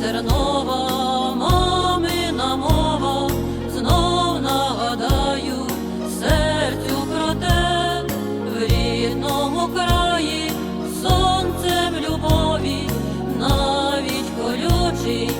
Тернова, мамина мова, знов нагадаю серцю про те, в рідному краї, сонцем любові, навіть колючий.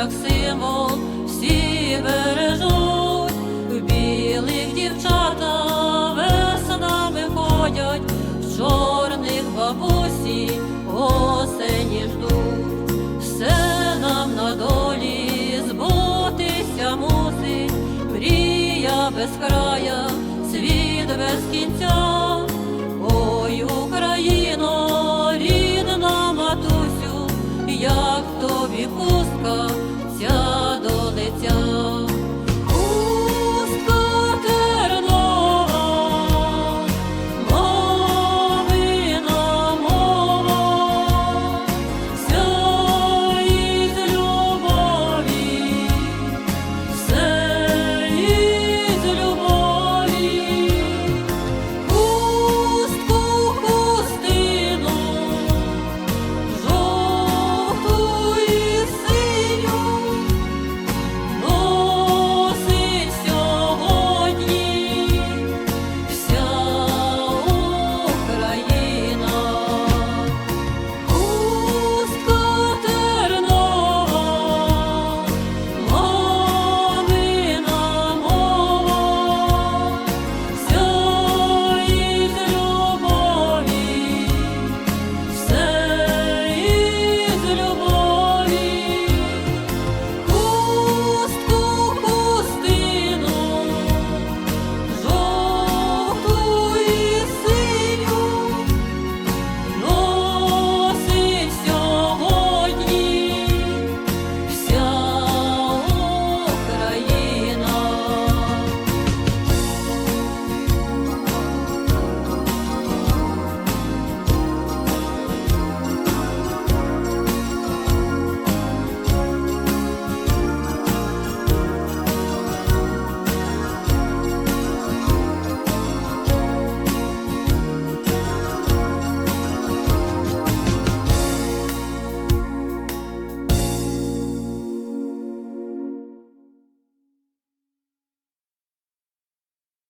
як символ всі бережуть, білих дівчата веснами ходять, в чорних бабусі осені ждуть, все нам на долі збутися мусить, мрія без края, світ без кінця.